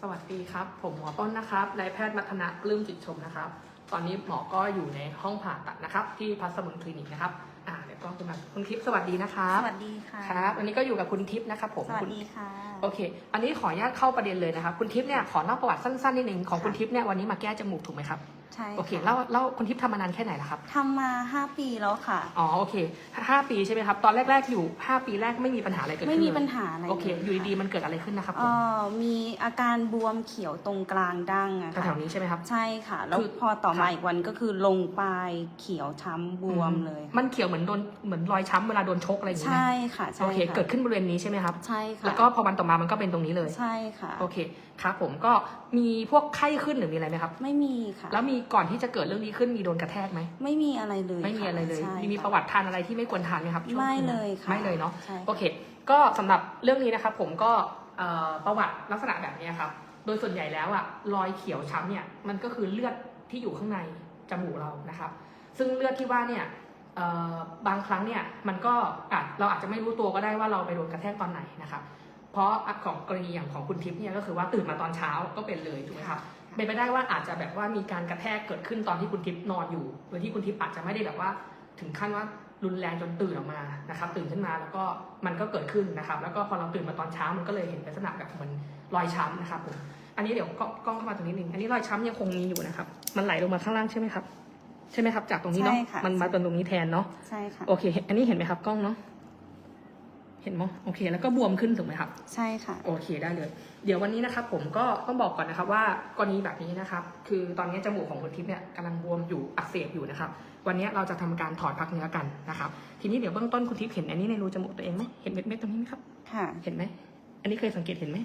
สวัสดีครับ ผมหมอต้นนะครับนายแพทย์มัทนะปลื้มจิตชมนะครับ ตอนนี้หมอก็อยู่ในห้องผ่าตัดนะครับ ที่พัสมุนคลินิกนะครับอ่าเดี๋ยวก็ขึ้นมาคุณทิพย์สวัสดีนะครับสวัสดีค่ะครับวันนี้ก็อยู่กับคุณทิพย์นะครับผมสวัสคุณดีค่ะ โอเค อันนี้ขออนุญาตเข้าประเด็นเลยนะครับ คุณทิพย์เนี่ยขอเล่าประวัติสั้นๆนิดนึงของคุณทิพย์เนี่ยวันนี้มาแก้จมูกถูกไหมครับ ใช่โอเคเล่าเล่าคุณทิพย์ทำมานานแค่ไหนแล้วครับ ทำมาห้าปีแล้วค่ะ อ๋อโอเคห้าปีใช่ไหมครับ ตอนแรก ๆ อยู่ห้าปีแรกไม่มีปัญหาอะไรเกิดขึ้นไม่มีเลยปัญหาอะไรโอเคลอยู่ดีๆค่ะมันเกิดอะไรขึ้นนะครับผเอ่มอมีอาการบวมเขียวตรงกลางดั้งอะแถค่ะวๆนี้ใช่ไหมครับ ใช่ค่ะ แล้วคือ พอต่อครัมาบอีกวันก็คือลงปลายเขียวช้ำบวมเลยมันเขียวเหมือนโดนเหมือนรอยช้ำเวลาโดนชกอะไรอย่างนี้ไหมใช่ค่ะใช่โอเค ค่ะเกิดขึ้นบริเวณนี้ใช่ไหมครับ ใช่ค่ะแล้วก็พอวันต่อมามันก็เป็นตรงนี้เลย ใช่ค่ะ โอเค ครับผมก็มีพวกไข้ขึ้นหรือมีอะไรไหมครับ ไม่มีค่ะ แล้วมีก่อนที่จะเกิดเรื่องนี้ขึ้นมีโดนกระแทกไหมไม่มีอะไรเลยไม่มีค่อะไรเลยใช่มีมีค่ประวัติทานอะไรที่ไม่ควรทานไหมครับช่วงไม่นั้นเลยค่ะไม่เลยเนาะใช่โอเค ก็สำหรับเรื่องนี้นะครับผมก็เอ่อประวัติลักษณะแบบนี้ครับ โดยส่วนใหญ่แล้วอะรอยเขียวช้ำเนี่ยมันก็คือเลือดที่อยู่ข้างในจมูกเรานะครับ ซึ่งเลือดที่ว่าเนี่ยเอ่อบางครั้งเนี่ยมันก็อาจเราอาจจะไม่รู้ตัวก็ได้ว่าเราไปโดนกระแทกตอนไหนนะครับ เพราะของกรณีอย่างของคุณทิพย์เนี่ยก็คือว่าตื่นมาตอนเช้าก็เป็นเลยถูกไหมครับเป็นไปได้ว่าอาจจะแบบว่ามีการกระแทกเกิดขึ้นตอนที่คุณทิพย์นอนอยู่ โดยที่คุณทิพย์อาจจะไม่ได้แบบว่า ถึงขั้นว่ารุนแรงจนตื่นออกมานะครับ ตื่นขึ้นมาแล้วก็มันก็เกิดขึ้นนะครับ แล้วก็พอเราตื่นมาตอนเช้ามันก็เลยเห็นลักษณะแบบเหมือนรอยช้ำนะครับผมอันนี้เดี๋ยวกล้องกล้องเข้ามาตรงนี้นึงอันนี้รอยช้ำยังคงมีอยู่นะครับ มันไหลลงมาข้างล่างใช่ไหมครับ ใช่ไหมครับ จากตรงนี้เนาะใช่ค่ะมันมาตรงนี้แทนเนาะใช่ค่ะโอเค อันนี้เห็นไหมครับกล้องเนาะ เห็นมั้ยโอเค แล้วก็บวมขึ้นถูกไหมครับ ใช่ค่ะ โอเคได้เลย เดี๋ยววันนี้นะครับผมก็ต้องบอกก่อนนะครับว่ากรณีแบบนี้นะครับ คือตอนนี้จมูกของคุณทิพย์เนี่ยกำลังบวมอยู่อักเสบอยู่นะครับ วันนี้เราจะทำการถอดพักเนื้อกันนะครับ ทีนี้เดี๋ยวเบื้องต้นคุณทิพย์เห็นอันนี้ในรูจมูกตัวเองไหมเห็นเม็ดเม็ดๆตรงนี้ไหมครับ ค่ะ เห็นไหม อันนี้เคยสังเกตเห็นไหม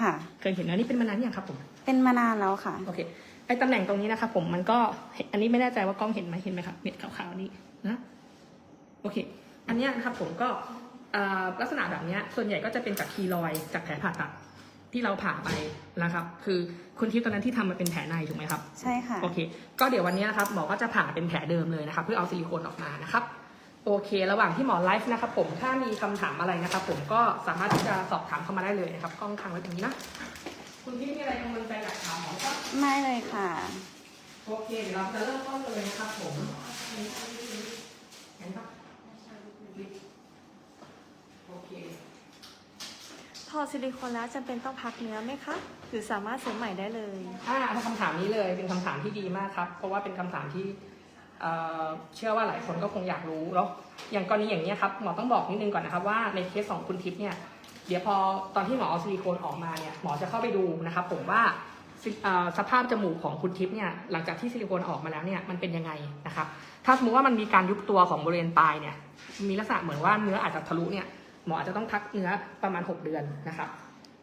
ค่ะ เคยเห็นอันนี้เป็นมานานยังครับผม เป็นมานานแล้วค่ะ โอเคไอ้ตำแหน่งตรงนี้นะครับผมมันก็ อันนี้ไม่แน่ใจว่ากล้องเห็นไหมเห็นไหมครับเม็ดขาวๆนี้นะ โอเค อันเนี้ยนะครับผมก็เอ่อ ลักษณะแบบเนี้ยส่วนใหญ่ก็จะเป็นจากคีรอยด์จากแผลผ่าตัดที่เราผ่าไปนะครับ คือคุณทิพย์ตอนนั้นที่ทำมาเป็นแผลในถูกไหมครับ ใช่ค่ะ โอเค ก็เดี๋ยววันนี้นะครับหมอก็จะผ่าเป็นแผลเดิมเลยนะครับ เพื่อเอาซิลิโคนออกมานะครับ โอเค ระหว่างที่หมอไลฟ์นะครับผม ถ้ามีคำถามอะไรนะครับผมก็สามารถที่จะสอบถามเข้ามาได้เลยนะครับ กล้องค้างไว้ตรงนี้นะ คุณพี่มีอะไรกังวลใจอยากถามหมอครับ ไม่เลยค่ะ โอเค เดี๋ยวเราจะเริ่มต้นกันเลยนะครับผมเห็นปะโอเค ถ อซิลิโคนแล้วจำเป็นต้องพักเนื้อไหมคะ หรือสามารถเสริมใหม่ได้เลย อ่าคำถามนี้เลยเป็นคำถามที่ดีมากครับ เพราะว่าเป็นคำถามที่เอ่อเชื่อว่าหลายคนก็คงอยากรู้แล้วอย่างกรณีอย่างนี้ยครับหมอต้องบอกนิดนึงก่อนนะครับว่าในเคสของคุณทิพย์เนี่ยเดี๋ยวพอตอนที่หมอเอาซิลิโคนออกมาเนี่ยหมอจะเข้าไปดูนะครับผมว่าซิเอ่อสภาพจมูกของคุณทิพย์เนี่ยหลังจากที่ซิลิโคนออกมาแล้วเนี่ยมันเป็นยังไงนะครับถ้าสมมติว่ามันมีการยุบตัวของบริเวณปลายเนี่ยมีลักษณะเหมือนว่าเนื้ออาจจะทะลุเนี่ย หมออาจจะต้องพักเนื้อประมาณ 6 เดือนนะครับ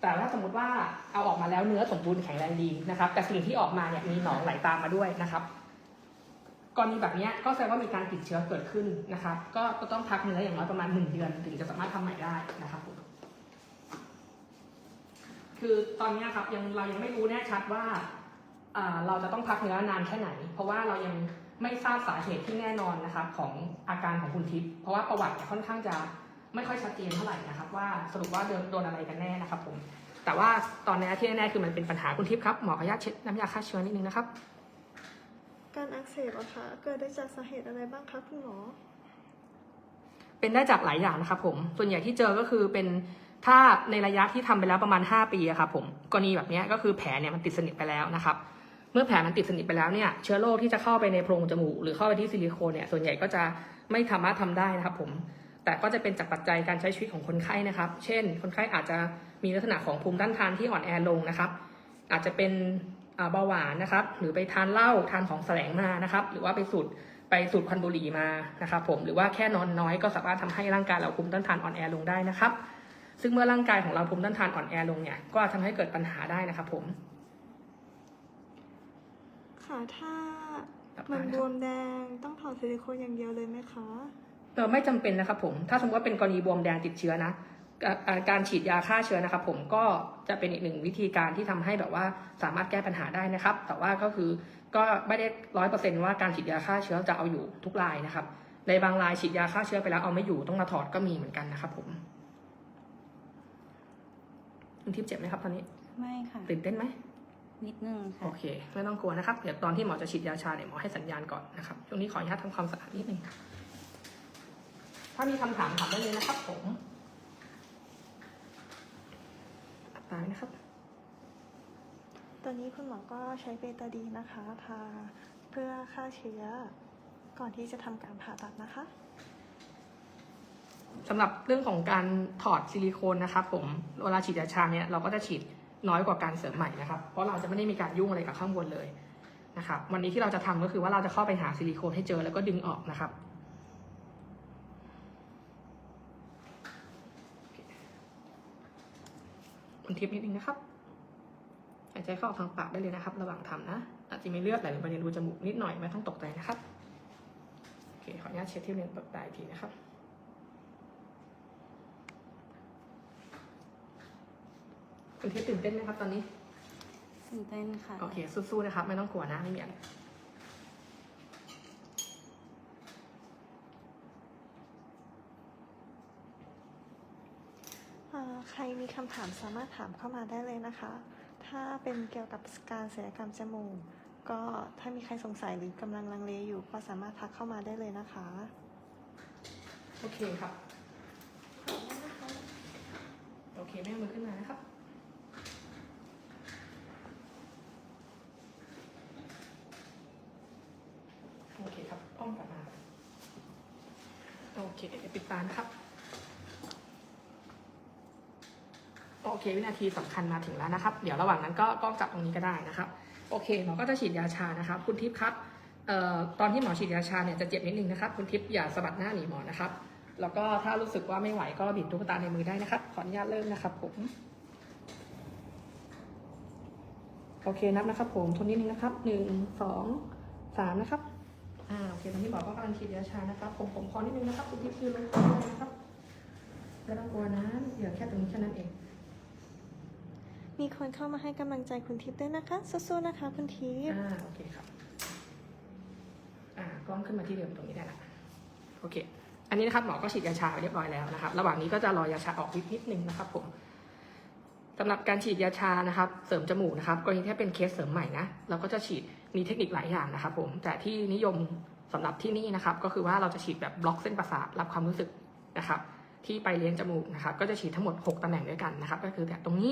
แต่ถ้าสมมติว่าเอาออกมาแล้วเนื้อสมบูรณ์แข็งแรงดีนะครับแต่สิ่งที่ออกมาเนี่ยมีหนองไหลตามมาด้วยนะครับกรณีแบบนี้ก็แสดงว่ามีการติดเชื้อเกิดขึ้นนะครับ ก็ต้องพักเนื้ออย่างน้อยประมาณหนึ่งเดือน ถึงจะสามารถทำใหม่ได้นะครับคือตอนนี้ครับยังเรายังไม่รู้แน่ชัดว่าเราจะต้องพักเนื้อนานแค่ไหน เพราะว่าเรายังไม่ทราบสาเหตุที่แน่นอนนะครับของอาการของคุณทิพย์เพราะว่าประวัติค่อนข้างจะ ไม่ค่อยชัดเจนเท่าไหร่นะครับว่าสรุปว่าโดนโดนอะไรกันแน่นะครับผมแต่ว่าตอนนี้ที่แน่ๆคือมันเป็นปัญหาคุณทิพย์ครับหมอขออนุญาตเช็ดน้ำยาฆ่าเชื้อนิดนึงนะครับ การอักเสบอะค่ะเกิดได้จากสาเหตุอะไรบ้างคะคุณหมอ เป็นได้จากหลายอย่างนะครับผมส่วนใหญ่ที่เจอก็คือเป็นถ้าในระยะที่ทำไปแล้วประมาณ 5 ปีอะครับผมกรณีแบบเนี้ยก็คือแผลเนี่ยมันติดสนิทไปแล้วนะครับเมื่อแผลมันติดสนิทไปแล้วเนี่ยเชื้อโรคที่จะเข้าไปในโพรงจมูกหรือเข้าไปที่ซิลิโคนเนี่ยส่วนใหญ่ก็จะไม่สามารถทำได้นะครับผม แต่ก็จะเป็นจากปัจจัยการใช้ชีวิตของคนไข้นะครับ เช่น คนไข้อาจจะมีลักษณะของภูมิต้านทานที่อ่อนแอลงนะครับ อาจจะเป็นอ่าเบาหวานนะครับ หรือไปทานเหล้าทานของแสลงมานะครับ หรือว่าไปสูดไปสูดควันบุหรี่มานะครับ ผมหรือว่าแค่นอนน้อยก็สามารถทำให้ร่างกายเราภูมิต้านทานอ่อนแอลงได้นะครับ ซึ่งเมื่อร่างกายของเราภูมิต้านทานอ่อนแอลงเนี่ยก็อาจทำให้เกิดปัญหาได้นะครับ ผม ค่ะถ้าแบบมันนั้นบครับวมแดงต้องถอดซิลิโคนอย่างเดียวเลยไหมคะเออ ไม่จำเป็นนะครับผมถ้าสมมติว่าเป็นกรณีบวมแดงติดเชื้อนะอ่าอ่าการฉีดยาฆ่าเชื้อนะครับผมก็จะเป็นอีกหนึ่งวิธีการที่ทำให้แบบว่าสามารถแก้ปัญหาได้นะครับ แต่ว่าก็คือก็ไม่ได้ร้อยเปอร์เซ็นว่าการฉีดยาฆ่าเชื้อจะเอาอยู่ทุกรายนะครับ ในบางรายฉีดยาฆ่าเชื้อไปแล้วเอาไม่อยู่ต้องมาถอดก็มีเหมือนกันนะครับผมคุณทิพย์เจ็บไหมครับตอนนี้ไม่ค่ะตื่นเต้นไหมนิดนึงค่ะโอเค ไม่ต้องกลัวนะครับเดี๋ยวตอนที่หมอจะฉีดยาชาเนี่ยหมอให้สัญญาณก่อนนะครับช่วงนี้ขออนุญาตทำความสะอาดนิดนึง ถ้ามีคำถามถามได้เลยนะครับผมอัตรานะครับ ตอนนี้คุณหมอก็ใช้เบตาดีนนะคะทาเพื่อฆ่าเชื้อ ก่อนที่จะทำการผ่าตัดนะคะสำหรับเรื่องของการถอดซิลิโคนนะครับผมเวลาฉีดยาชาเนี่ยเราก็จะฉีดน้อยกว่าการเสริมใหม่นะครับ เพราะเราจะไม่ได้มีการยุ่งอะไรกับข้างบนเลยนะครับ วันนี้ที่เราจะทำก็คือว่าเราจะเข้าไปหาซิลิโคนให้เจอแล้วก็ดึงออกนะครับ คุณทิพย์นิดนึงนะครับหายใจเข้าออกทางปากได้เลยนะครับ ระหว่างทำนะ อาจจะมีเลือดไหลลงไปในรูจมูกนิดหน่อยไม่ต้องตกใจนะครับโอเคขออนุญาตเช็ดที่เลนเปิดตาอีกทีนะครับคุณทิพย์ตื่นเต้นไหมครับตอนนี้ตื่นเต้นค่ะ โอเคสู้ๆนะครับ ไม่ต้องกลัวนะไม่มีอะไร เอ่อใค รมีคำถามสามารถถามเข้ามาได้เลยนะคะ ถ้าเป็นเกี่ยวกับการศัลยกรรมจมูก ก็ถ้ามีใครสงสัยหรือกำลังลังเลอยู่ ก็สามารถทักเข้ามาได้เลยนะคะ โอเคครับ โอเคไม่เอามือขึ้นมานะครับ โอเคครับอ้อมกลับมา โอเคปิดตานะครับ โอเค วินาทีสำคัญมาถึงแล้วนะครับ เดี๋ยวระหว่างนั้นก็กล้องจับตรงนี้ก็ได้นะครับ โอเคหมอก็จะฉีดยาชานะครับ คุณทิพย์ครับออตอนที่หมอฉีดยาชาเนี่ยจะเจ็บนิดนึงนะครับ คุณทิพย์อย่าสะบัดหน้าหนีหมอนะครับ แล้วก็ถ้ารู้สึกว่าไม่ไหวก็บีบตุ๊กตาในมือได้นะครับ ขออนุญาตเริ่มนะครับผม โอเคนับนะครับ ผมทนนิดนึงนะครับหนึ่งสองสามนะครับ อ่าโอเคตอนนี้หมอก็กำลังฉีดยาชานะครับ ผมผมคอนิดนึงนะครับ คุณทิพย์ยืนลงคอนะครับไม่ต้องกลัวนะเหลือแค่ตรงนี้แค่นั้นเอง มีคนเข้ามาให้กำลังใจคุณทิพย์ด้วยนะคะสู้ๆนะคะ คุณทิพย์อ่าโอเคครับอ่ากล้องขึ้นมาที่เดิมตรงนี้ได้ละโอเค อันนี้นะครับหมอก็ฉีดยาชาไปเรียบร้อยแล้วนะครับ ระหว่างนี้ก็จะรอยาชาออกนิดนิดนึงนะครับผมสำหรับการฉีดยาชานะครับเสริมจมูกนะครับกรณีที่เป็นเคสเสริมใหม่นะเราก็จะฉีดมีเทคนิคหลายอย่างนะครับผมแต่ที่นิยมสำหรับที่นี่นะครับ ก็คือว่าเราจะฉีดแบบบล็อกเส้นประสาทรับความรู้สึกนะครับ ที่ไปเลี้ยงจมูกนะครับ ก็จะฉีดทั้งหมด 6ตำแหน่งด้วยกันนะครับ ก็คือแต่ตรงนี้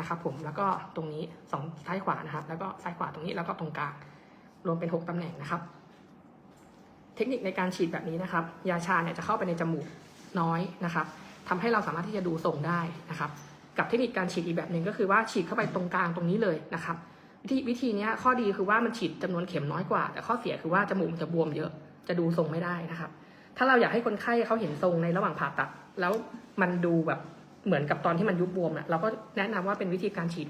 นะครับผมแล้วก็ตรงนี้สองซ้ายขวานะครับ แล้วก็ซ้ายขวาตรงนี้แล้วก็ตรงกลางรวมเป็น 6ตำแหน่งนะครับ เทคนิคในการฉีดแบบนี้นะครับ ยาชาเนี่ยจะเข้าไปในจมูกน้อยนะครับทำให้เราสามารถที่จะดูทรงได้นะครับ กับเทคนิคการฉีดอีกแบบหนึ่งก็คือว่าฉีดเข้าไปตรงกลางตรงนี้เลยนะครับ วิธีวิธีนี้ข้อดีคือว่ามันฉีดจำนวนเข็มน้อยกว่า แต่ข้อเสียคือว่าจมูกมันจะบวมเยอะจะดูทรงไม่ได้นะครับ ถ้าเราอยากให้คนไข้เขาเห็นทรงในระหว่างผ่าตัด แล้วมันดูแบบ เหมือนกับตอนที่มันยุบบวมอะเราก็แนะนำว่าเป็นวิธีการฉีด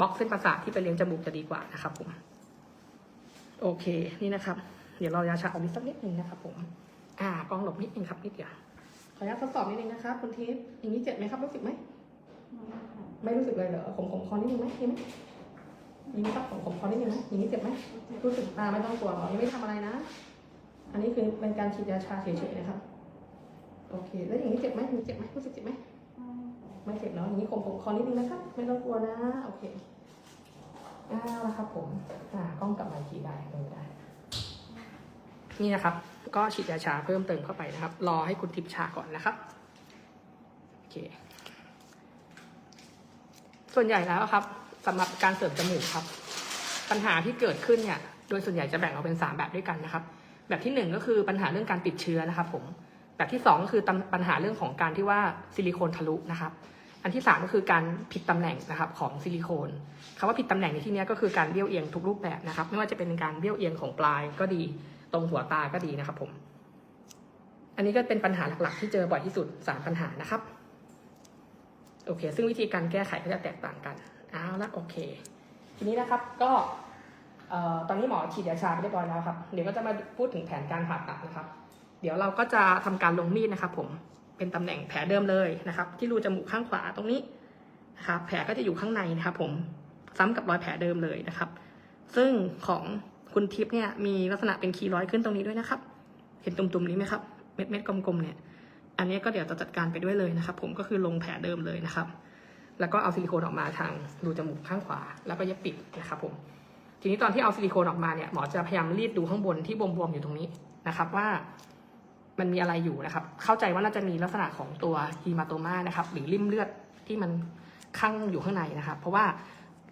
บล็อกเส้นประสาทที่ไปเลี้ยงจมูกจะดีกว่านะครับผมโอเคนี่นะครับ เดี๋ยวเรายาชาออกนิดสักนิดนึงนะครับผม อ่ากล้องหลบนิดนึงครับนิดเดียวขออนุญาตทดสอบนิดนึงนะครับคุณทิพย์อย่างนี้เจ็บไหมครับรู้สึกไหมไม่รู้สึกเลยเหรอผมผมคอนิดนึงไหมมีไหมมีไหมครับผมผมคอนิดนึงนะอย่างนี้เจ็บไหมรู้สึกตาไม่ต้องกลัวหมอยังไม่ทำอะไรนะ อันนี้คือเป็นการฉีดยาชาเฉยๆนะครับ โอเค แล้วอย่างนี้เจ็บไหมมีเจ็บไหมรู้สึกเจ็บไหม ไม่เจ็บเนาะอย่างนี้ผมผมคอนิดนึงนะครับไม่ต้องกลัวนะโอเคอ่าแล้วครับผมอ่ากล้องกลับมาอีกทีได้ไม่ได้ นี่นะครับ ก็ฉีดยาชาเพิ่มเติมเข้าไปนะครับ รอให้คุณทิพชาก่อนนะครับโอเค ส่วนใหญ่แล้วครับสำหรับการเสริมจมูกครับ ปัญหาที่เกิดขึ้นเนี่ยโดยส่วนใหญ่จะแบ่งออกเป็นสามแบบด้วยกันนะครับ แบบที่หนึ่งก็คือปัญหาเรื่องการติดเชื้อนะครับผม แบบที่สองก็คือปัญหาเรื่องของการที่ว่าซิลิโคนทะลุนะครับ อันที่สามก็คือการผิดตำแหน่งนะครับของซิลิโคนคำว่าผิดตำแหน่งในที่นี้ก็คือการเบี้ยวเอียงทุกรูปแบบนะครับ ไม่ว่าจะเป็นการเบี้ยวเอียงของปลายก็ดี ตรงหัวตาก็ดีนะครับผม อันนี้ก็เป็นปัญหาหลักๆ ที่เจอบ่อยที่สุดสามปัญหานะครับ โอเค ซึ่งวิธีการแก้ไขก็จะแตกต่างกันเอาละโอเค ทีนี้นะครับก็ตอนนี้หมอฉีดยาชาไปเรียบร้อยแล้วครับ เดี๋ยวก็จะมาพูดถึงแผนการผ่าตัดนะครับ เดี๋ยวเราก็จะทำการลงมีดนะครับผมเป็นตำแหน่งแผลเดิมเลยนะครับ ที่รูจมูกข้างขวาตรงนี้นะครับแผลก็จะอยู่ข้างในนะครับผมซ้ำกับรอยแผลเดิมเลยนะครับ ซึ่งของคุณทิพย์เนี่ยมีลักษณะเป็นคีร้อยขึ้นตรงนี้ด้วยนะครับ เห็นตุ่มๆนี้ไหมครับเม็ดๆกลมๆเนี่ย อันนี้ก็เดี๋ยวจะจัดการไปด้วยเลยนะครับ ผมก็คือลงแผลเดิมเลยนะครับ แล้วก็เอาซิลิโคนออกมาทางรูจมูกข้างขวา แล้วก็เย็บปิดนะครับ ผม ทีนี้ตอนที่เอาซิลิโคนออกมาเนี่ยหมอจะพยายามรีดดูข้างบนที่บวมๆอยู่ตรงนี้นะครับ ว่า มันมีอะไรอยู่นะครับ เข้าใจว่าน่าจะมีลักษณะของตัวฮีมาโตมานะครับ หรือริ่มเลือดที่มันข้างอยู่ข้างในนะครับ เพราะว่า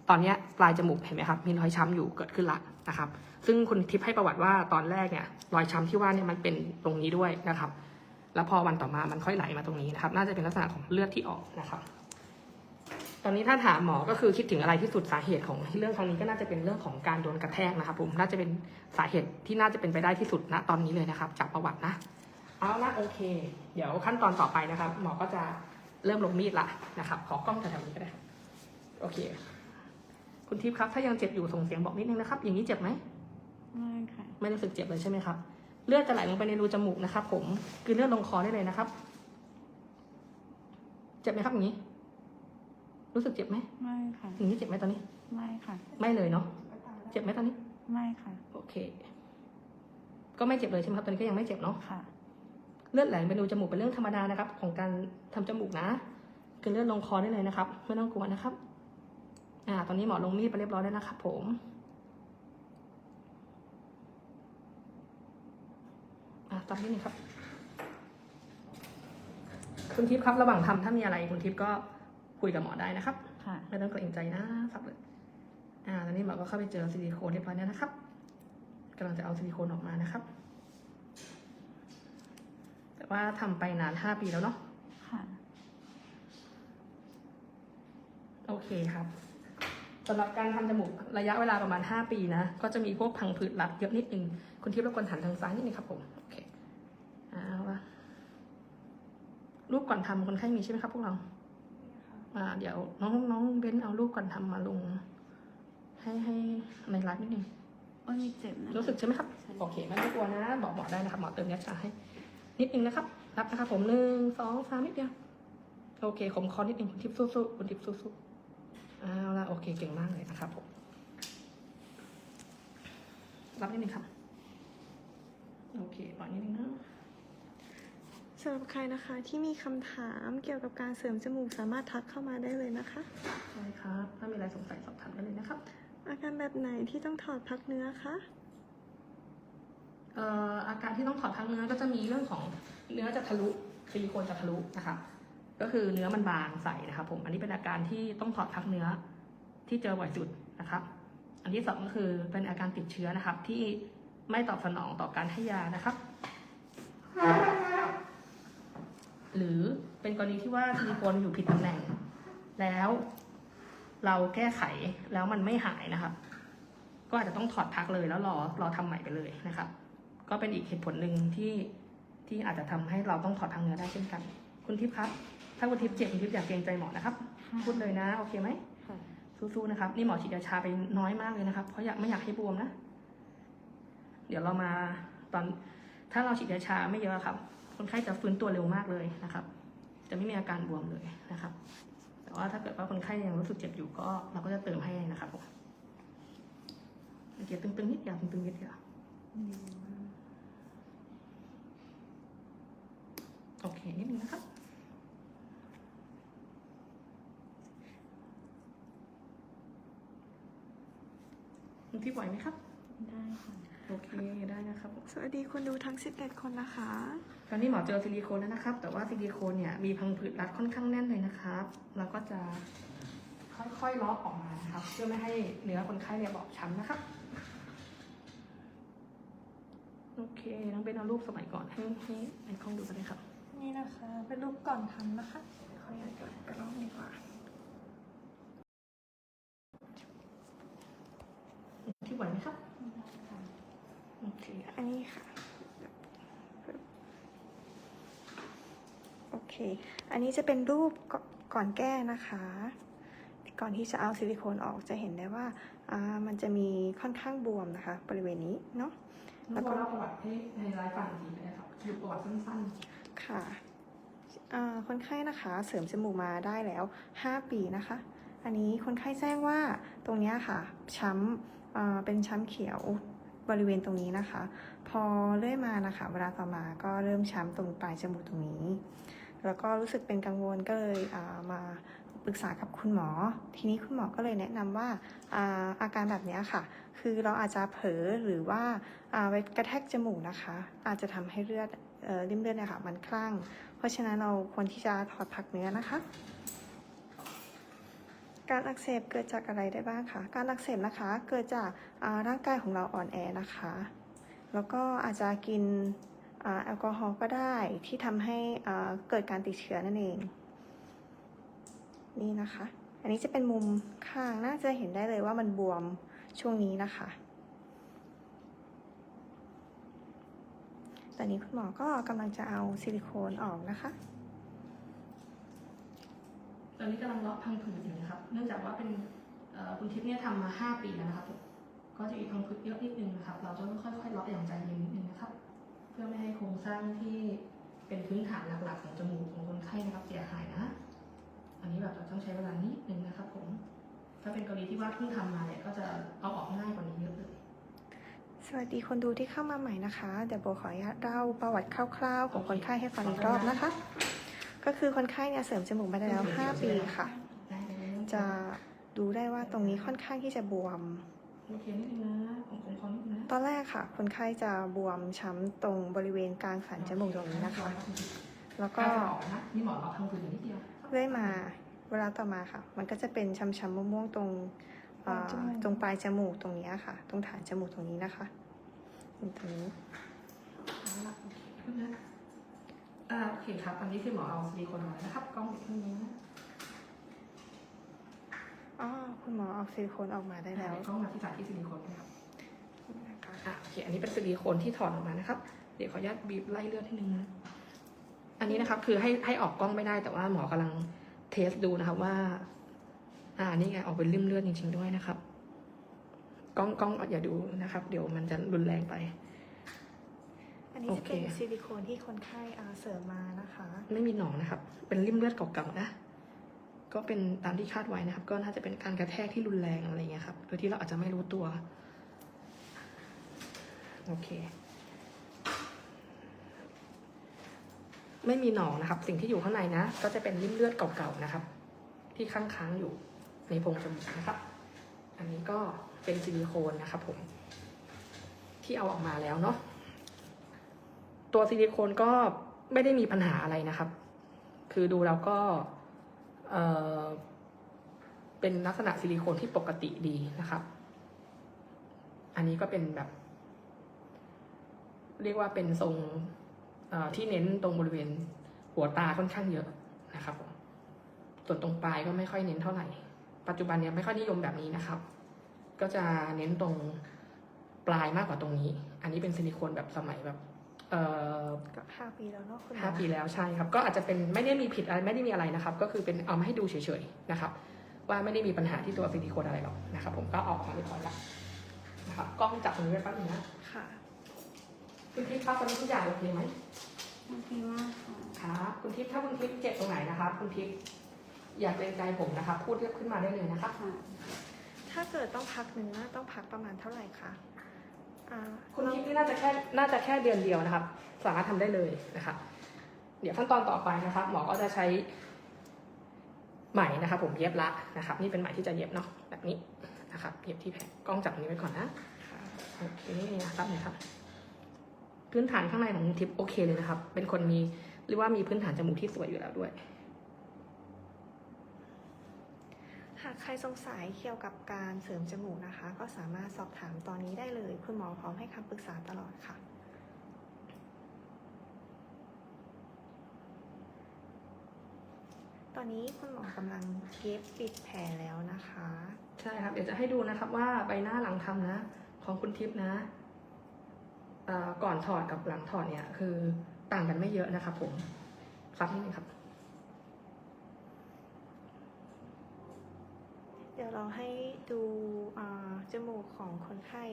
ตอนนี้ปลายจมูกเห็นไหมครับ มีรอยช้ำอยู่เกิดขึ้นละนะครับ ซึ่งคุณทิพย์ให้ประวัติว่าตอนแรกเนี่ยรอยช้ำที่ว่าเนี่ยมันเป็นตรงนี้ด้วยนะครับ แล้วพอวันต่อมามันค่อยไหลมาตรงนี้นะครับ น่าจะเป็นลักษณะของเลือดที่ออกนะครับ ตอนนี้ถ้าถามหมอก็คือคิดถึงอะไรที่สุดสาเหตุของเรื่องครั้งนี้ก็น่าจะเป็นเรื่องของการโดนกระแทกนะครับผมน่าจะเป็นสาเหตุที่น่าจะเป็นไปได้ที่สุดณตอนนี้เลยนะครับ จากประวัตินะ เอาละโอเค เดี๋ยวขั้นตอนต่อไปนะครับ หมอก็จะเริ่มลงมีดละนะครับ ขอกล้องแถวๆนี้ก็ได้ โอเค คุณทิพย์ครับ ถ้ายังเจ็บอยู่ส่งเสียงบอกนิดนึงนะครับ อย่างนี้เจ็บไหมไม่ค่ะ ไม่รู้สึกเจ็บเลยใช่ไหมครับ เลือดจะไหลลงไปในรูจมูกนะครับ ผมคือเลือดลงคอได้เลยนะครับ เจ็บไหมครับอย่างนี้ รู้สึกเจ็บไหมไม่ค่ะ อย่างนี้เจ็บไหมตอนนี้ ไม่ค่ะ ไม่เลยเนาะ เจ็บไหมตอนนี้ ไม่ค่ะ โอเค ก็ไม่เจ็บเลยใช่ไหมครับ ตอนนี้ก็ยังไม่เจ็บเนาะ ค่ะ เลือดไหลไปรูจมูกเป็นเรื่องธรรมดานะครับ ของการทำจมูกนะคือเลือดลงคอได้เลยนะครับ ไม่ต้องกลัวนะครับ อ่า ตอนนี้หมอลงมีดไปเรียบร้อยแล้วนะครับผมอ่าตัดนิดนึงครับ คุณทิพย์ครับ ระหว่างทำถ้ามีอะไรคุณทิพย์ก็คุยกับหมอได้นะครับค่ะไม่ต้องเกรงใจนะสับเลยอ่าตอนนี้หมอก็เข้าไปเจอซิลิโคนเรียบร้อยแล้วนะครับกำลังจะเอาซิลิโคนออกมานะครับ แต่ว่าทำไปนานห้าปีแล้วเนาะค่ะ โอเคครับสำหรับการทำจมูกระยะเวลาประมาณ 5 ปีนะ ก็จะมีพวกพังผืดหลักเยอะนิดนึงคุณทิพย์รบกวนหันทางซ้ายนิดนึงครับผมโอเคเอาละรูปก่อนทำคนไข้มีใช่ไหมครับพวกเราอ่าเดี๋ยวน้องน้องเบนเอารูปก่อนทำมาลง ให้ให้ในไลฟ์นิดนึง โอ้ยเจ็บนะรู้สึกใช่ไหมครับ โอเคไม่ต้องกลัวนะบอกหมอได้นะครับหมอเติมยาชาให้ นิดนึงนะครับรับนะครับผมหนึ่งสองสามนิดเดียวโอเคผมคอนิดนึงคุณทิพย์สู้ๆคุณทิพย์สู้ๆเอาละโอเคเก่งมากเลยนะครับผมรับนิดนึงครับโอเคปล่อยนิดนึงนะสำหรับใครนะคะที่มีคำถามเกี่ยวกับการเสริมจมูกสามารถทักเข้ามาได้เลยนะคะใช่ครับถ้ามีอะไรสงสัยสอบถามได้เลยนะครับ อาการแบบไหนที่ต้องถอดพักเนื้อคะเอ่ออาการที่ต้องถอดทั้งเนื้อก็จะมีเรื่องของเนื้อจะทะลุซิลิโคนจะทะลุนะคะก็คือเนื้อมันบางใสนะครับผมอันนี้เป็นอาการที่ต้องถอดพักเนื้อที่เจอบ่อยสุดนะครับอันที่สองก็คือเป็นอาการติดเชื้อนะครับ ที่ไม่ตอบสนองต่อการให้ยานะครับ หรือเป็นกรณีที่ว่าซิลิโคนอยู่ผิดตำแหน่ง แล้ว เราแก้ไขแล้วมันไม่หายนะครับ ก็อาจจะต้องถอดพักเลยแล้วรอรอทำใหม่ไปเลยนะครับ ก็เป็นอีกเหตุผลหนึ่งที่ที่อาจจะทำให้เราต้องถอดทางเนื้อได้เช่นกัน คุณทิพย์ครับ ถ้าคุณทิพย์เจ็บคุณทิพย์อยากเกรงใจหมอนะครับ พูดเลยนะ โอเคไหมค่ะสู้ๆนะครับ นี่หมอฉีดยาชาไปน้อยมากเลยนะครับ เพราะอยากไม่อยากให้บวมนะ เดี๋ยวเรามาตอน ถ้าเราฉีดยาชาไม่เยอะครับ คนไข้จะฟื้นตัวเร็วมากเลยนะครับ จะไม่มีอาการบวมเลยนะครับ แต่ว่าถ้าเกิดว่าคนไข้ยังรู้สึกเจ็บอยู่ก็ เราก็จะเติมให้นะครับผมโอเคตึงๆนิดเดียวตึงๆนิดเดียว โอเคนิดนึงนะครับคุณที่ไหวไหมครับ ได้ค่ะ โอเค ได้นะครับ สวัสดีคนดูทั้ง 11 คนนะคะ ตอนนี้หมอเจอซิลิโคนแล้วนะครับ แต่ว่าซิลิโคนเนี่ยมีพังผืดรัดค่อนข้างแน่นเลยนะครับ เราก็จะค่อยๆล็อกออกมานะครับ เพื่อไม่ให้เนื้อคนไข้เนี่ยบอบช้ำนะครับ โอเค น้องเบนเอารูปสมัยก่อนให้ให้ไอ้กล้องดูกันเลยครับ นี่นะคะ เป็นรูปก่อนทำนะคะขออนุญาตกระลอกดีกว่าที่ไหวไหมครับโอเคอันนี้ค่ะ โอเค อันนี้จะเป็นรูปก่อนก่อนแก้นะคะ ก่อนที่จะเอาซิลิโคนออกจะเห็นได้ว่าอ่ามันจะมีค่อนข้างบวมนะคะ บริเวณนี้เนาะแล้วก็เล่าประวัติให้ในไลฟ์ฟังอีกทีก็ได้ครับหยุดประวัติสั้น ค่ะคนไข้นะคะเสริมจมูกมาได้แล้ว 5 ปีนะคะ อันนี้คนไข้แจ้งว่าตรงนี้ค่ะ ช้ำเป็นช้ำเขียวบริเวณตรงนี้นะคะ พอเลื่อยมานะคะ เวลาต่อมาก็เริ่มช้ำตรงปลายจมูกตรงนี้ แล้วก็รู้สึกเป็นกังวลก็เลยามาปรึกษากับคุณหมอ ทีนี้คุณหมอก็เลยแนะนำว่าอาอาการแบบนี้ค่ะ คือเราอาจจะเผลอหรือว่าาไปกระแทกจมูกนะคะ อาจจะทำให้เลือด ริ่มเลือดเนี่ยค่ะมันคลั่ง เพราะฉะนั้นเราควรที่จะถอดผักเนื้อนะคะ การอักเสบเกิดจากอะไรได้บ้างคะ การอักเสบนะคะเกิดจาการ่างกายของเราอ่อนแอนะคะ แล้วก็อาจจะกินอแอลกอฮอล์ก็ได้ที่ทำให้เกิดการติดเชื้อนั่นเอง นี่นะคะ อันนี้จะเป็นมุมข้างน่าจะเห็นได้เลยว่ามันบวมช่วงนี้นะคะ ต อนนี้คุณหมอก็กำลังจะเอาซิลิโคนออกนะคะ ตอนนี้กำลังเลาะพังผืดอยู่นะครับ เนื่องจากว่าเป็นคุณทิพย์เนี่ยทำมา 5 ปีแล้วนะครับ ก็จะมีพังผืดเยอะนิดนึงนะครับ เราจะค่อยๆเลาะอย่างใจเย็นนิดนึงนะครับ เพื่อไม่ให้โครงสร้างที่เป็นพื้นฐานหลักๆ ของจมูกของคนไข้นะครับเสียหายนะ อันนี้แบบเราต้องใช้เวลานิดนึงนะครับผม ถ้าเป็นกรณีที่ว่าเพิ่งทำมาเนี่ยก็จะเอาออกง่ายกว่านี้เยอะเลย วัสดีคนดูที่เข้ามาใหม่นะคะ เดี๋ยวโบขออนุญาตเล่าประวัติคร่าวๆ ของคนไข้ให้ฟังอีกรอบนะคะ ก็คือคนไข้เนี่ยเสริมจมูกมาได้แล้ว 5 ปีค่ะได้เลยจะดูได้ว่าตรงนี้ค่อนข้างที่จะบวมโอเคนิดนึงนะของของเขานิดนึงนะตอนแรกค่ะ คนไข้จะบวมช้ำตรงบริเวณกลางสันจมูกตรงนี้นะคะ แล้วก็ก็ออกนะนี่หมอเราพังผืดอยู่นิดเดียวเรื่อยมาเวลาต่อมาค่ะ มันก็จะเป็นช้ำๆม่วงๆตรงเอ่อตรงปลายจมูกตรงนี้ค่ะ ตรงฐานจมูกตรงนี้นะคะ ตรงนี้เอาละโอเคขึ้นนะอ่าโอเคครับอันนี้คือหมอเอาซิลิโคนมาแล้วนะครับกล้องอยู่ข้างนี้นะอ๋อคุณหมอเอาซิลิโคนออกมาได้แล้วกล้องมาที่สายที่ซิลิโคนนะครับนะคะอะโอเคอันนี้เป็นซิลิโคนที่ถอดออกมานะครับ เดี๋ยวขออนุญาตบีบไล่เลือดให้นึงนะอันนี้นะครับคือให้ให้ออกกล้องไม่ได้แต่ว่าหมอกำลังเทสดูนะครับว่า อ่านี่ไงออกเป็นริ่มเลือดจริงๆด้วยนะครับ กล้องกล้องอย่าดูนะครับ เดี๋ยวมันจะรุนแรงไป อันนี้จะเป็นโอเค ซิลิโคนที่คนไข้อ่าเสริมมานะคะ ไม่มีหนองนะครับ เป็นริ่มเลือดเก่าๆนะ ก็เป็นตามที่คาดไว้นะครับ ก็น่าจะเป็นการกระแทกที่รุนแรงอะไรเงี้ยครับ โดยที่เราอาจจะไม่รู้ตัว โอเค ไม่มีหนองนะครับ สิ่งที่อยู่ข้างในนะ ก็จะเป็นริ่มเลือดเก่าๆนะครับ ที่ค้างๆอยู่ในโพรงจมูกนะครับ อันนี้ก็ เป็นซิลิโคนนะครับผม ที่เอาออกมาแล้วเนาะตัวซิลิโคนก็ไม่ได้มีปัญหาอะไรนะครับ คือดูแล้วก็เออเป็นลักษณะซิลิโคนที่ปกติดีนะครับ อันนี้ก็เป็นแบบ เรียกว่าเป็นทรงที่เน้นตรงบริเวณหัวตาค่อนข้างเยอะนะครับผมส่วนตรงปลายก็ไม่ค่อยเน้นเท่าไหร่ ปัจจุบันเนี้ยไม่ค่อยนิยมแบบนี้นะครับ ก็จะเน้นตรงปลายมากกว่าตรงนี้ อันนี้เป็นซิลิโคนแบบสมัยแบบเอ่อก็ห้าปีแล้วเนาะคุณหมอห้าปีแล้วใช่ครับ ก็อาจจะเป็นไม่ได้มีผิดอะไรไม่ได้มีอะไรนะครับ ก็คือเป็นเอามาให้ดูเฉยๆนะครับ ว่าไม่ได้มีปัญหาที่ตัวซิลิโคนอะไรหรอกนะครับผมก็เอาออกมาเรียบร้อยแล้วนะครับกล้องจับตรงนี้ไว้แป๊บนึงนะค่ะคุณทิพย์ครับตอนนี้ทุกอย่างโอเคไหมโอเคมากค่ะครับคุณทิพย์ถ้าคุณทิพย์เจ็บตรงไหนนะครับคุณทิพย์อยากเกรงใจผมนะครับพูดเรียกขึ้นมาได้เลยนะครับค่ะ ถ้าเกิดต้องพักเนื้อต้องพักประมาณเท่าไหร่คะอ่าคุณทิพย์นี่น่าจะแค่น่าจะแค่เดือนเดียวนะครับ สามารถทำได้เลยนะครับเดี๋ยวขั้นตอนต่อไปนะครับ หมอก็จะใช้ไหมนะครับ ผมเย็บละนะครับ นี่เป็นไหมที่จะเย็บเนาะแบบนี้นะครับเย็บที่แผลกล้องจับนี้ไว้ก่อนนะค่ะโอเคนะครับนี่ยครับ พื้นฐานข้างในของคุณทิพย์โอเคเลยนะครับ เป็นคนมีเรียกว่ามีพื้นฐานจมูกที่สวยอยู่แล้วด้วย หากใครสงสัยเกี่ยวกับการเสริมจมูกนะคะ ก็สามารถสอบถามตอนนี้ได้เลย คุณหมอพร้อมให้คำปรึกษาตลอดค่ะ ตอนนี้คุณหมอกำลังเย็บปิดแผลแล้วนะคะ ใช่ครับเดี๋ยวจะให้ดูนะครับว่าใบหน้าหลังทำนะ ของคุณทิพย์นะก่อนถอดกับหลังถอดเนี่ยคือต่างกันไม่เยอะนะครับผมซับนิดนึงครับ เดี๋ยวเราให้ดูจมูกของคนไข้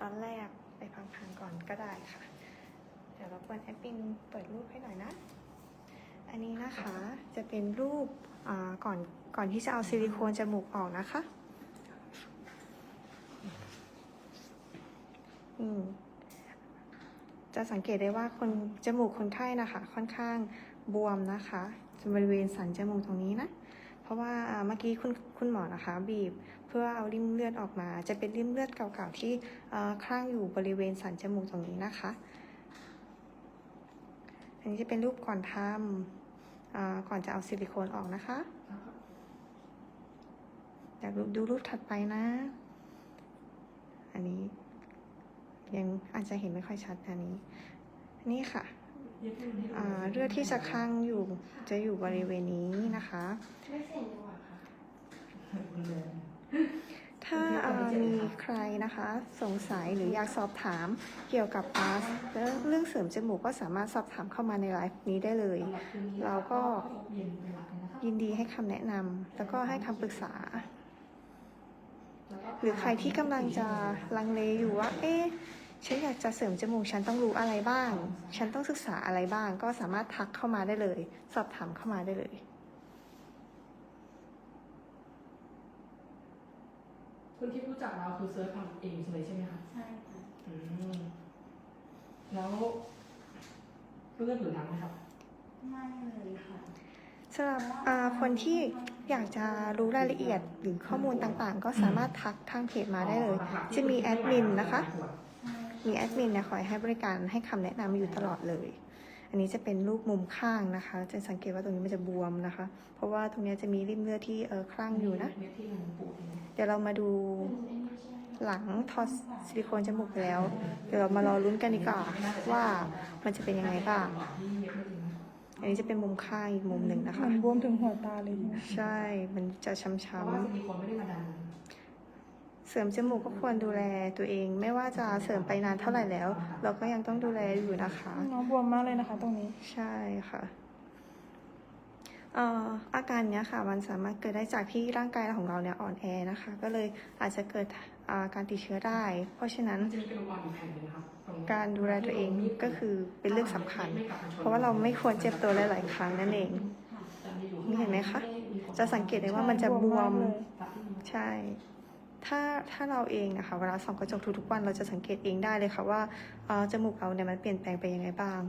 ตอนแรกไปพังๆก่อนก็ได้ค่ะ เดี๋ยวเราควรแอปปินเปิดรูปให้หน่อยนะ อันนี้นะคะจะเป็นรูปก่อนก่อนที่จะเอาซิลิโคนจมูกออกนะคะอืมจะสังเกตได้ว่าคนจมูกคนไข้นะคะ ค่อนข้างบวมนะคะบริเวณสันจมูกตรงนี้นะ เพราะว่าเมื่อกี้คุณคุณหมอนะคะบีบ เพื่อเอาริมเลือดออกมา จะเป็นริมเลือดเก่าๆที่อ่าคลั่งอยู่บริเวณสันจมูกตรงนี้นะคะ อันนี้จะเป็นรูปก่อนทำอ่าก่อนจะเอาซิลิโคนออกนะคะอยากดูดูรูปถัดไปนะ อันนี้ยังอาจจะเห็นไม่ค่อยชัดอันนี้นนี้ค่ะ เลือดที่จะค้างอยู่จะอยู่บริเวณนี้นะคะไม่เสี่ยงดีกว่าค่ะถ้าอ่ามีใครนะคะสงสัยหรืออยากสอบถามเกี่ยวกับอาร์ตและเรื่องเสริมจมูกก็สามารถสอบถามเข้ามาในไลฟ์นี้ได้เลย เราก็ยินดีให้คำแนะนำแล้วก็ให้คำปรึกษา หรือใครที่กำลังจะลังเลอยู่ว่า เอ๊ะ ฉันอยากจะเสริมจมูก ฉันต้องรู้อะไรบ้าง ฉันต้องศึกษาอะไรบ้าง ก็สามารถทักเข้ามาได้เลย สอบถามเข้ามาได้เลยคุณที่รู้จักเราคือเซิร์ชทำเองเลยใช่ไหมคะใช่ค่ะอืมแล้วเลือดหรือน้ำไหมครับไม่เลยค่ะสำหรับอ่าคนที่อยากจะรู้รายละเอียดหรือข้อมูลต่างๆ ก็สามารถทักทางเพจมาได้เลย จะมีแอดมินนะคะใช่ มีแอดมินเนี่ยคอยให้บริการให้คำแนะนำอยู่ตลอดเลย อันนี้จะเป็นรูปมุมข้างนะคะ จะสังเกตว่าตรงนี้มันจะบวมนะคะ เพราะว่าตรงเนี้ยจะมีริ่มเลือดที่เออคลั่งอยู่นะเม็ดที่มันปูดอย่างเงี้ยเดี๋ยวเรามาดูเป็นไอ้นี่ใช่ไหมหลังทอดซิลิโคนจมูกไปแล้ว เดี๋ยวเรามารอลุ้นกันดีกว่าว่ามันจะเป็นยังไงบ้างที่เม็ดไม่ดีนะอันนี้จะเป็นมุมข้างอีกมุมหนึ่งนะคะ มันบวมถึงหัวตาเลย ใช่ไหมใช่มันจะเพช้ราะว่าำซิลิโคนไม่ได้มาดันๆ เสริมจมูกก็ควรดูแลตัวเอง ไม่ว่าจะเสริมไปนานเท่าไหร่แล้ว เราก็ยังต้องดูแลอยู่นะคะ น้องบวมมากเลยนะคะ ตรงนี้ ใช่ค่ะเอ่ออาการเนี้ยค่ะ มันสามารถเกิดได้จากที่ร่างกายของเราเนี่ยอ่อนแอนะคะ ก็เลยอาจจะเกิดอาการติดเชื้อได้ เพราะฉะนั้นมันจะมีกระดูกอ่อนอยู่แผ่นหนึงนะครับตงการดูแลตัวเองก็คือเป็นเรื่องสำคัญ เพราะว่าเราไม่ควรเจ็บตัวหลายๆครั้งนั่นเองนี่เห็นไหมคะจะสังเกตได้ว่ามันจะบวมใช่ ถ้าถ้าเราเองนะคะเวลาส่องกระจกทุกๆวันเราจะสังเกตเองได้เลยค่ะว่าเอ่อจมูกเราเนี่ยมันเปลี่ยนแปลงไปยังไงบ้าง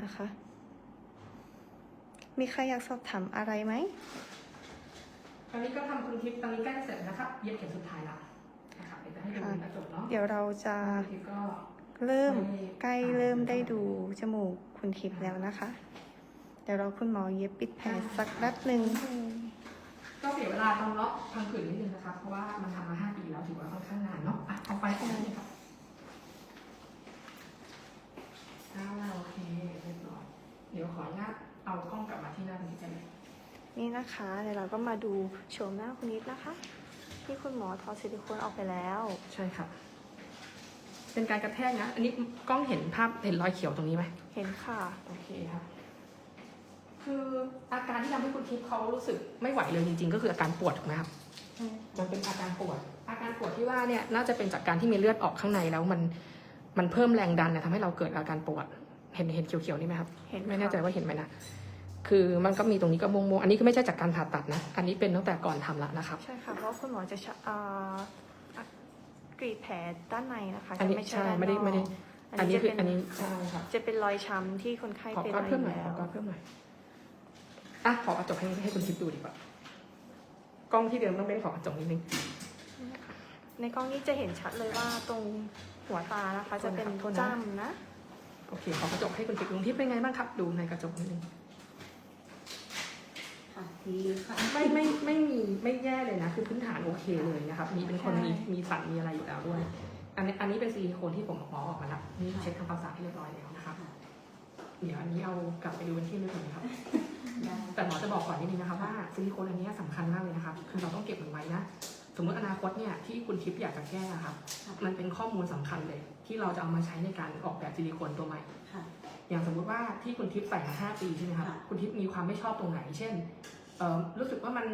นะคะ มีใครอยากสอบถามอะไรไหมตอนนี้ก็ทำคุณทิพย์ตอนนี้ใกล้เสร็จนะครับเย็บเข็มสุดท้ายละนะครับเดี๋ยวจะให้ดูในกระจกเนาะเดี๋ยวเราจะคุณทิพย์ก็เริ่มใกล้เริ่มได้ดูจมูกคุณทิพย์แล้วนะคะ เดี๋ยวเราคุณหมอเย็บปิดแผลสักแป๊บหนึ่ง ก็เสียเวลาตอนเลาะทางผืนนิดนึงนะครับเพราะว่ามันทำมาห้าปีแล้วถือว่าค่อนข้างนานเนาะอะเอาไปก่อนเลยครับอ่าโอเคเรียบร้อยเดี๋ยวขออนุญาตเอากล้องกลับมาที่หน้าตรงนี้กันเลยนี่นะคะเดี๋ยวเราก็มาดูโฉมหน้าคุณนิดนะคะ ที่คุณหมอถอดซิลิโคนออกไปแล้ว ใช่ครับเป็นการกระแทกนะ อันนี้กล้องเห็นภาพเห็นรอยเขียวตรงนี้ไหมเห็นค่ะ โอเคครับ คืออาการที่ทำให้คุณทิพย์เขารู้สึกไม่ไหวเลยจริง ๆ ก็คืออาการปวดถูกไหมครับมันเป็นอาการปวด อาการปวดที่ว่าเนี่ยน่าจะเป็นจากการที่มีเลือดออกข้างในแล้วมันมันเพิ่มแรงดันนะทำให้เราเกิดอาการปวด เห็นเห็นเขียวๆนี่ไหมครับ เห็นค่ะไม่แน่ใจว่าเห็นไหมนะคือมันก็มีตรงนี้ก็มงๆอันนี้ก็ไม่ใช่จากการผ่าตัดนะ อันนี้เป็นตั้งแต่ก่อนทำละนะครับ ใช่ค่ะ เพราะคุณหมอจะชะเอ่อกรีดแผลด้านในนะคะอันนี้จะไม่ใช่ใช่ด้านนอกไม่ได้ไม่ได้ อัอันนนี้นี้จะคือเป็นอันนี้ใช่ครับจะเป็นรอยช้ำที่คนไข้ขอเป็นก็มาเพิ่มอหน่อยยู่แล้วขอก็เพิ่มหน่อย อะขอกระจกให้ให้คุณทิพย์ดูดีกว่ากล้องที่เดิมต้องเป็นขอกระจกนิดนึง ในกล้องนี้จะเห็นชัดเลยว่าตรงหัวตานะคะ จะเป็นโทษนะ จ้ำนะ โอเคขอกระจกให้คุณทิพย์ดูคุณทิพย์เป็นไงบ้างครับ ดูในกระจกนิดนึงค่ะดีค่ะ ไม่ไม่ไม่มีไม่แย่เลยนะ คือพื้นฐานโอเคเลยนะครับ มีเป็นคนใช่ มีมีสันมีอะไรอยู่แล้วด้วย อันนี้อันนี้เป็นซิลิโคนที่ผมหมอออกมาแล้วนี่เช็คทำความสะอาดให้เรียบร้อยแล้วนะครับ เดี๋ยวอันนี้เอากลับไปดูเป็นที่นึงนะครับได้ แต่หมอจะบอกก่อนนิดนึงนะครับว่าซิลิโคนอันนี้สำคัญมากเลยนะครับคือเราต้องเก็บมันไว้นะ สมมติอนาคตเนี่ยที่คุณทิพย์อยากจะแก้ครับ มันเป็นข้อมูลสำคัญเลย ที่เราจะเอามาใช้ในการออกแบบซิลิโคนตัวใหม่ ค่ะ อย่างสมมุติว่าที่คุณทิพย์ใส่มา 5 ปีใช่ไหมครับ ค่ะ คุณทิพย์มีความไม่ชอบตรงไหน เช่นเอ่อรู้สึกว่ามัน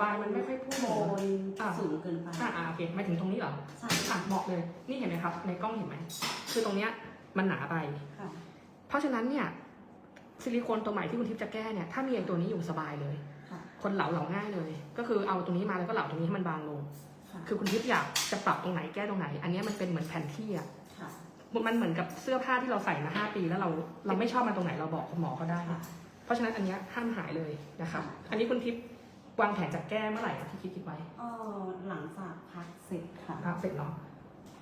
ปลายมันไม่ค่อยพุ่ง โคนอะสูงเกินไปอ่าอ่าโอเคหมายถึงตรงนี้เหรอใช่อะเหมาะเลย นี่เห็นไหมครับ ในกล้องเห็นไหม คือตรงเนี้ยมันหนาไป ค่ะ เพราะฉะนั้นเนี่ย ซิลิโคนตัวใหม่ที่คุณทิพย์จะแก้เนี่ยถ้ามีไอ้ตัวนี้อยู่สบายเลยค่ะคนเหลาเหลาง่ายเลย ก็คือเอาตรงนี้มาแล้วก็เหลาตรงนี้ให้มันบางลงค่ะคือคุณทิพย์อยากจะปรับตรงไหนแก้ตรงไหน อันเนี้ยมันเป็นเหมือนแผนที่อะค่ะมันเหมือนกับเสื้อผ้าที่เราใส่มาห้าปีแล้วเราเราไม่ชอบมันตรงไหนเราบอกคุณหมอเขาได้ค่ะเพราะฉะนั้นอันเนี้ยห้ามหายเลยนะครับอันนี้คุณทิพย์วางแผนจะแก้เมื่อไหร่อะที่คิดคิดไว้เออหลังจากพักเสร็จค่ะครับเสร็จเนาะ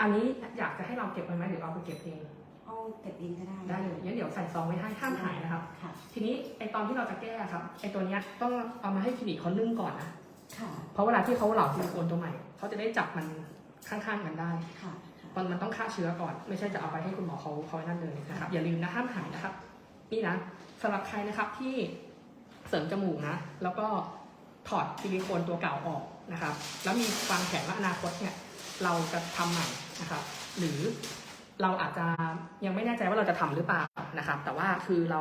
อันนี้อยากจะให้เราเก็บไว้ไหมหรือเอาไปเก็บเอง เอาเก็บเองก็ได้ได้เลยงั้นเดี๋ยวใส่ซองไว้ให้ห้ามหายนะครับ ค่ะ ทีนี้ไอตอนที่เราจะแก้ครับไอตัวเนี้ยต้องเอามาให้คลินิกเขานึ่งก่อนนะ ค่ะ เพราะเวลาที่เขาเหลาซิลิโคนตัวใหม่เขาจะได้จับมันข้างๆกันได้ค่ะค่ะ มันมันต้องฆ่าเชื้อก่อน ไม่ใช่จะเอาไปให้คุณหมอเขาเขานั่นเลยนะครับ อย่าลืมนะห้ามหายนะครับ นี่นะสำหรับใครนะครับที่เสริมจมูกนะ แล้วก็ถอดซิลิโคนตัวเก่าออกนะครับ แล้วมีวางแผนว่าอนาคตเนี่ยเราจะทำใหม่นะครับ หรือ เราอาจจะยังไม่แน่ใจว่าเราจะทำหรือเปล่านะครับ แต่ว่าคือเรา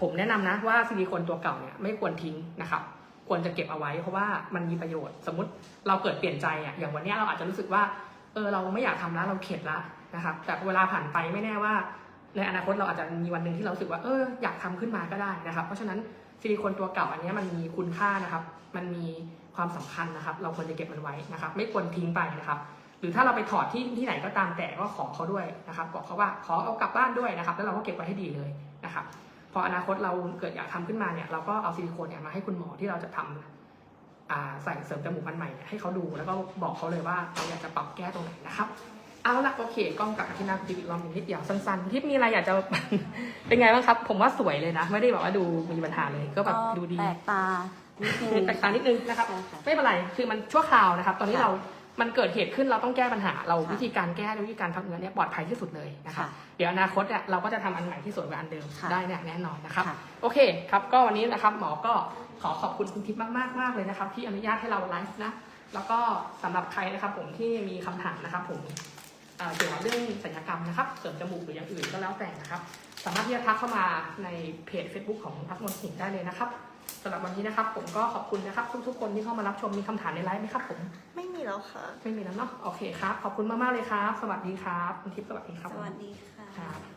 ผมแนะนำนะว่าซิลิโคนตัวเก่าเนี่ยไม่ควรทิ้งนะครับ ควรจะเก็บเอาไว้เพราะว่ามันมีประโยชน์ สมมติเราเกิดเปลี่ยนใจอะอย่างวันนี้เราอาจจะรู้สึกว่าเออเราไม่อยากทำแล้วเราเข็ดละนะครับ แต่เวลาผ่านไปไม่แน่ว่า ในอนาคตเราอาจจะมีวันหนึ่งที่เราสึกว่าเอออยากทำขึ้นมาก็ได้นะครับ เพราะฉะนั้นซิลิโคนตัวเก่าอันนี้มันมีคุณค่านะครับ มันมีความสำคัญนะครับ เราควรจะเก็บมันไว้นะครับ ไม่ควรทิ้งไปนะครับ รือถ้าเราไปถอดที่ที่ไหนก็ตามแต่ก็ขอเขาด้วยนะครับบอกเขาว่าขอเอากลับบ้านด้วยนะครับ แล้วเราก็เก็บไว้ให้ดีเลยนะครับพออนาคตเราเกิดอยากทำขึ้นมาเนี่ยเราก็เอาซิลิโคนเนี่ยมาให้คุณหมอที่เราจะทำอ่าใส่เสริมจมูกอันใหม่เนี่ยให้เขาดูแล้วก็บอกเขาเลยว่าเราอยากจะปรับแก้ตรงไหนนะครับเอาละโอเคกล้องกลับมาที่หน้าคุณทิพย์อีกรอบหนึงนิดเดียวสั้นๆทิพย์มีอะไรอยากจะเป็นไงบ้างครับ ผมว่าสวยเลยนะ ไม่ได้แบบว่าดูมีปัญหาเลยก็แบบดูดีแปลกตานิดนึงแตกต่างนิดนึงนะครับใช่ค่ะไม่เป็นไรคือมันชั่วคราวนะครับ ตอนนี้ค่ะเรา มันเกิดเหตุขึ้นเราต้องแก้ปัญหา เราค่ะวิธีการแก้ด้วยวิธีการพักเนื้อเนี่ยปลอดภัยที่สุดเลยนะครับค่ะเดี๋ยวอนาคตเนี่ยเราก็จะทำอันใหม่ที่สวยกว่าอันเดิมค่ะได้เนี่ยแน่นอนนะครับค่ะโอเคครับก็วันนี้นะครับหมอก็ขอขอบคุณคุณทิพย์มากๆมากเลยนะครับที่อนุญาตให้เราไลฟ์นะแล้วก็สำหรับใครนะครับผมที่มีคำถามนะครับผมเอ่อเกี่ยวกับเรื่องศัลยกรรมนะครับเสริมจมูกหรืออย่างอื่นก็แล้วแต่นะครับ สามารถที่จะทักเข้ามาในเพจ Facebook ของพักมนสิงห์ได้เลยนะครับสำหรับวันนี้นะครับ ผมก็ขอบคุณนะครับ ทุกๆคนที่เข้ามารับชมมีคำถามในไลฟ์ไหมครับผมไม่มีแล้วค่ะ ไม่มีแล้วเนาะโอเคครับขอบคุณมากๆเลยครับ สวัสดีครับคุณทิพย์สวัสดีครับสวัสดีค่ะ ครับ